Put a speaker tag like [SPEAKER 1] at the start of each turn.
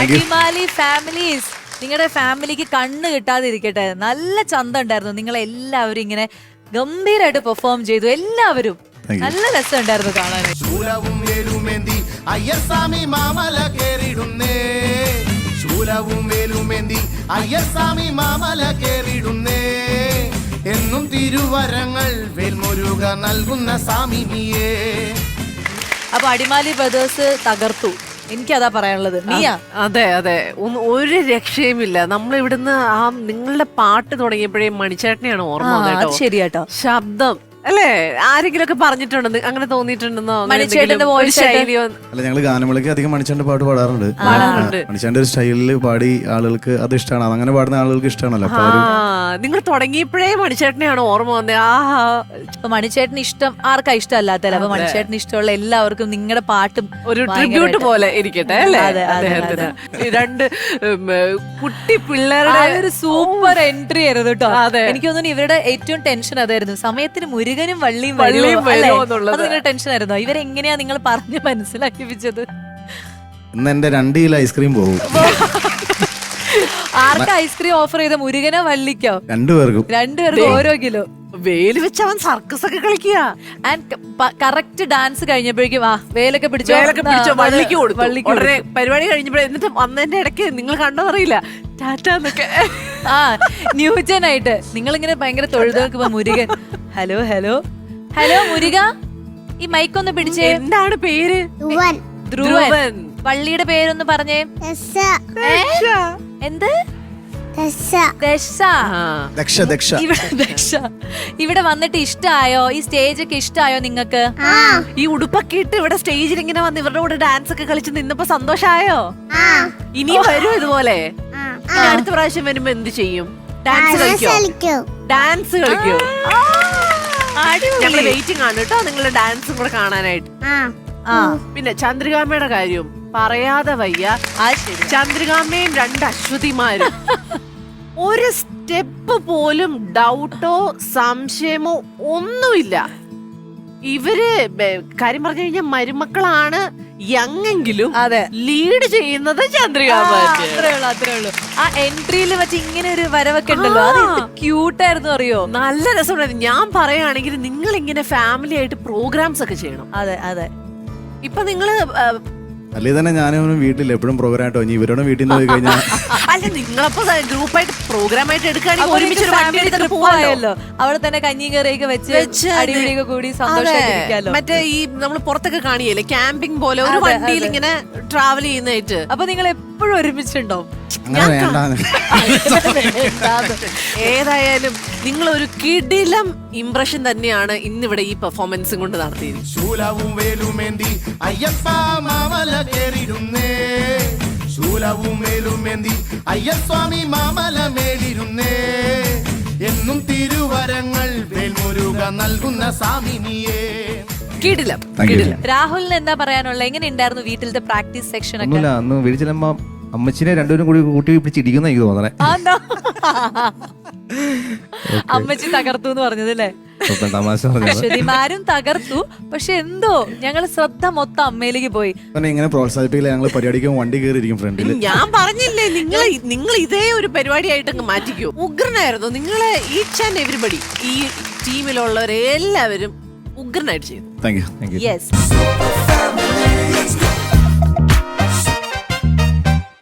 [SPEAKER 1] Adimali families നിങ്ങളുടെ ഫാമിലിക്ക് കണ്ണ് കിട്ടാതിരിക്കട്ടെ. നല്ല ചന്ത ഉണ്ടായിരുന്നു നിങ്ങളെ എല്ലാവരും ഇങ്ങനെ ഗംഭീരമായിട്ട് പെർഫോം ചെയ്തു. എല്ലാവരും നല്ല രസം ഉണ്ടായിരുന്നു കാണാൻ.
[SPEAKER 2] ശൂലവും വേലുമേന്തി അയ്യസ്വാമി മാമല കേറിടുന്നേ. ശൂലവും വേലുമേന്തി അയ്യസ്വാമി മാമല കേറിടുന്നേ. എന്നും തിരുവരങ്ങൾ വേൽമുരുക നൽകുന്ന സ്വാമി നീയേ
[SPEAKER 1] അപ്പൊ അടിമാലി ബ്രദേഴ്സ് തകർത്തു. എനിക്കതാ പറയാനുള്ളത്. നീയാ
[SPEAKER 3] അതെ അതെ. ഒരു രക്ഷയുമില്ല. നമ്മൾ ഇവിടുന്ന് ആ നിങ്ങളുടെ പാട്ട് തുടങ്ങിയപ്പോഴേ മണിച്ചേട്ടനെയാണ് ഓർമ്മ.
[SPEAKER 1] ശരിയാട്ടോ.
[SPEAKER 3] ശബ്ദം. അല്ലേ? ആരെങ്കിലും ഒക്കെ പറഞ്ഞിട്ടുണ്ടോ അങ്ങനെ തോന്നിയിട്ടുണ്ടെന്നോ? അങ്ങനെ
[SPEAKER 1] മണിച്ചേട്ടന്റെ
[SPEAKER 3] എന്തെങ്കിലും ഒരു
[SPEAKER 1] voice ആയിട്ട്?
[SPEAKER 3] ശൈലിയോ?
[SPEAKER 4] അല്ല ഞങ്ങൾ ഗാനമേളയ്ക്ക് അധികം മണിച്ചാണ്ട് പാട്ട് പാടാറുണ്ട്.
[SPEAKER 3] പാടാറുണ്ട്.
[SPEAKER 4] മണിച്ചാണ്ട് ഒരു സ്റ്റൈലിൽ പാടി ആളുകൾക്ക് അത് ഇഷ്ടമാണ് അങ്ങനെ പാടുന്ന ആളുകൾക്ക് ഇഷ്ടമാണല്ലോ അപ്പൊ
[SPEAKER 3] ആ നിങ്ങൾ തുടങ്ങിയപ്പോഴേ മണിച്ചേട്ടനെയാണ് ഓർമ്മ വന്നത് ആഹാ.
[SPEAKER 1] അപ്പൊ മണിച്ചേട്ടന് ഇഷ്ടം ആർക്കാ ഇഷ്ടമല്ലാത്തല്ല അപ്പൊ മണിച്ചേട്ടന് ഇഷ്ടമുള്ള എല്ലാവർക്കും നിങ്ങളുടെ പാട്ടും
[SPEAKER 3] ഒരു ട്രിബ്യൂട്ട് പോലെ ഇരിക്കട്ടെ അല്ലേ?
[SPEAKER 1] അതെ, അതെ,
[SPEAKER 3] അദ്ദേഹത്തിന് ഈ രണ്ട് ഉം, കുട്ടി പിള്ളേരുടെ
[SPEAKER 1] ഒരു സൂപ്പർ എൻട്രി ആയിരുന്നു കേട്ടോ.
[SPEAKER 3] അതെ.
[SPEAKER 1] എനിക്ക് തോന്നുന്നു ഇവരുടെ ഏറ്റവും ടെൻഷൻ അതായിരുന്നു. സമയത്തിന് മുരുകനും വള്ളിയും
[SPEAKER 3] വള്ളിയും.
[SPEAKER 1] അത് നിങ്ങളുടെ ടെൻഷൻ ആയിരുന്നു ഇവരെങ്ങനെയാ നിങ്ങൾ പറഞ്ഞ് മനസ്സിലാക്കിപ്പിച്ചത്
[SPEAKER 4] ഇന്ന് എന്റെ രണ്ട് കിലോ ഐസ്ക്രീം പോകും.
[SPEAKER 1] ആർക്ക് ഐസ്ക്രീം ഓഫർ ചെയ്ത മുരുകനോ വള്ളിക്കോ?
[SPEAKER 4] രണ്ടുപേർക്കും.
[SPEAKER 1] രണ്ടുപേർക്കും ഓരോ കിലോ.
[SPEAKER 3] വേൽ വെച്ച് അവൻ സർക്കസ് ഒക്കെ കളിക്കുക
[SPEAKER 1] ആൻഡ് കറക്റ്റ് ഡാൻസ് കഴിഞ്ഞപ്പോഴേക്കും ആ വേലൊക്കെ പിടിച്ചു?
[SPEAKER 3] വേലൊക്കെ പിടിച്ചോ? വള്ളിക്ക് കൊടുത്തു.
[SPEAKER 1] വള്ളിക്ക്
[SPEAKER 3] ഉടനെ പരിപാടി കഴിഞ്ഞപ്പോഴേ എന്നിട്ട് അന്നതിന്റെ ഇടയ്ക്ക് നിങ്ങൾ കണ്ടതറിയില്ല. ടാറ്റ എന്നൊക്കെ
[SPEAKER 1] ആ ന്യൂജൻ ആയിട്ട് നിങ്ങൾ ഇങ്ങനെ ഭയങ്കര തൊഴുതോക്കുമ്പോ Murugan hello hello hello Muruga. ഈ മൈക്ക് ഒന്ന് പിടിച്ചേ.
[SPEAKER 3] എന്താണ് പേര്?
[SPEAKER 5] ധ്രുവൻ.
[SPEAKER 1] ധ്രുവൻ. വള്ളിയുടെ പേരൊന്ന് പറഞ്ഞേ. ഏ? എന്ത്?
[SPEAKER 5] ദശ.
[SPEAKER 1] ദശ.
[SPEAKER 3] ആ.
[SPEAKER 4] ദക്ഷ ദക്ഷ.
[SPEAKER 1] ഇവിടെ ദക്ഷ ഇവിടെ വന്നിട്ട് ഇഷ്ടായോ? ഈ സ്റ്റേജ് ഒക്കെ ഇഷ്ടായോ നിങ്ങക്ക്
[SPEAKER 5] ആ.
[SPEAKER 3] ഈ ഉടുപ്പൊക്കെ ഇട്ട് ഇവിടെ സ്റ്റേജിൽ ഇങ്ങനെ വന്ന് ഇവരുടെ കൂടെ ഡാൻസ് ഒക്കെ കളിച്ച് നിന്നപ്പോ സന്തോഷായോ?
[SPEAKER 5] ആ.
[SPEAKER 3] ഇനി വരും ഇതുപോലെ.
[SPEAKER 5] ആ.
[SPEAKER 3] ഇനി അടുത്ത പ്രാവശ്യം വരുമ്പോ എന്ത് ചെയ്യും? ഡാൻസ്
[SPEAKER 5] ഡാൻസ്
[SPEAKER 3] കളിക്കോ?
[SPEAKER 5] കളിക്കും.
[SPEAKER 3] ഡാൻസ് കളിക്കോ.
[SPEAKER 1] അടിപൊളി.
[SPEAKER 3] ഞങ്ങൾ വെയിറ്റിംഗ് ആണ് കേട്ടോ നിങ്ങളുടെ ഡാൻസും കൂടെ കാണാനായിട്ട്. പിന്നെ ചന്ദ്രികാമ്മയുടെ കാര്യം പറയാതെ വയ്യ. ചന്ദ്രികാമ്മയും രണ്ട് അശ്വതിമാരും. ഒരു സ്റ്റെപ്പ് പോലും ഡൗട്ടോ സംശയമോ ഒന്നുമില്ല. ഇവർ കാര്യം പറഞ്ഞു കഴിഞ്ഞാൽ മരുമക്കളാണ്. യങ്ങെങ്കിലും
[SPEAKER 1] അതെ.
[SPEAKER 3] ലീഡ് ചെയ്യുന്നത് ചന്ദ്രിക
[SPEAKER 1] ആ, അത്രേ ഉള്ളൂ അത്രേ ഉള്ളൂ. ആ എൻട്രിയിൽ വെച്ച് ഇങ്ങനെ ഒരു വരവൊക്കെ ഉണ്ടല്ലോ അത്. ക്യൂട്ടായിരുന്നു അറിയോ?
[SPEAKER 3] നല്ല രസമുണ്ടായിരുന്നു. ഞാൻ പറയുകയാണെങ്കിൽ നിങ്ങൾ ഇങ്ങനെ ഫാമിലി ആയിട്ട് പ്രോഗ്രാംസ് ഒക്കെ ചെയ്യണം.
[SPEAKER 1] അതെ അതെ.
[SPEAKER 3] ഇപ്പൊ നിങ്ങൾ
[SPEAKER 4] അല്ലേ തന്നെ ഞാനും വീട്ടിൽ എപ്പോഴും പ്രോഗ്രാം ആയിട്ടോ ഇനി ഇവരോടും വീട്ടിൽ നിന്ന് പോയി കഴിഞ്ഞാൽ
[SPEAKER 3] അല്ല നിങ്ങളപ്പോ ഗ്രൂപ്പായിട്ട് പ്രോഗ്രാം ആയിട്ട് എടുക്കുകയാണെങ്കിൽ ഒരുമിച്ച് ഒരു വണ്ടി എടുത്തിട്ട്
[SPEAKER 1] അവിടെ തന്നെ കഞ്ഞിയും കറിയൊക്കെ വെച്ച്
[SPEAKER 3] വെച്ച്
[SPEAKER 1] അടിപിടിയൊക്കെ കൂടി. സന്തോഷമായിട്ടിരിക്കാലോ.
[SPEAKER 3] മറ്റേ ഈ നമ്മൾ പുറത്തൊക്കെ കാണിയല്ലേ ക്യാമ്പിംഗ് പോലെ ഒരു വണ്ടിയിൽ ഇങ്ങനെ ട്രാവൽ ചെയ്യുന്നതായിട്ട്.
[SPEAKER 1] അപ്പൊ നിങ്ങൾ എപ്പോഴും ഒരുമിച്ചുണ്ടോ?
[SPEAKER 3] ഏതായാലും നിങ്ങൾ ഒരു കിടിലം ഇംപ്രഷൻ തന്നെയാണ് ഇന്നിവിടെ ഈ പെർഫോമൻസും കൊണ്ട് നടത്തിയത്.
[SPEAKER 2] ശൂലവും വേലുമേന്തി അയ്യപ്പ മാമല കേറിടുന്നേ ശൂലവും വേലുമേന്തി അയ്യസ്വാമി മാമല മേടിരുന്നേ എന്നും തിരുവരങ്ങൾ വേൽമുരുക നൽകുന്ന സ്വാമി നീയേ
[SPEAKER 3] കിടിലം
[SPEAKER 4] Thank
[SPEAKER 3] കിടിലം.
[SPEAKER 1] രാഹുലിന് എന്താ പറയാനുള്ള എങ്ങനെ ഉണ്ടായിരുന്നു വീട്ടിലത്തെ പ്രാക്ടീസ് സെക്ഷൻ ഒക്കെ?
[SPEAKER 6] ഒന്നുമില്ല അന്ന് അമ്മച്ചിനെ രണ്ടുപേരും കൂടി കൂട്ടി പിടിച്ചിരിക്കുന്ന എനിക്ക് തോന്നണേ?
[SPEAKER 1] അമ്മച്ചി തകർത്തു എന്ന് പറഞ്ഞത് അല്ലേ?
[SPEAKER 6] ഇപ്പം തമാശ
[SPEAKER 1] അശ്വതിമാരും തകർത്തു. പക്ഷെ എന്തോ ഞങ്ങൾ ശ്രദ്ധ മൊത്തം അമ്മയിലേക്ക് പോയി.
[SPEAKER 4] പിന്നെ ഇങ്ങനെ പ്രോത്സാഹിപ്പിക്കില്ല ഞങ്ങൾ പരിപാടിക്ക് വണ്ടി കയറിയിരിക്കും ഫ്രണ്ടിൽ
[SPEAKER 3] ഞാൻ പറഞ്ഞില്ലേ നിങ്ങൾ നിങ്ങൾ ഇതേ ഒരു പരിപാടിയായിട്ട് അങ്ങ് മാറ്റിക്കോ. ഉഗ്രനായിരുന്നു. നിങ്ങളെ ഈച്ച് ആൻഡ് എവരിബഡി ഈ ടീമിലുള്ളവരെല്ലാവരും ഉഗ്രനായിട്ട് ചെയ്തു.
[SPEAKER 4] Thank you
[SPEAKER 6] thank you
[SPEAKER 1] yes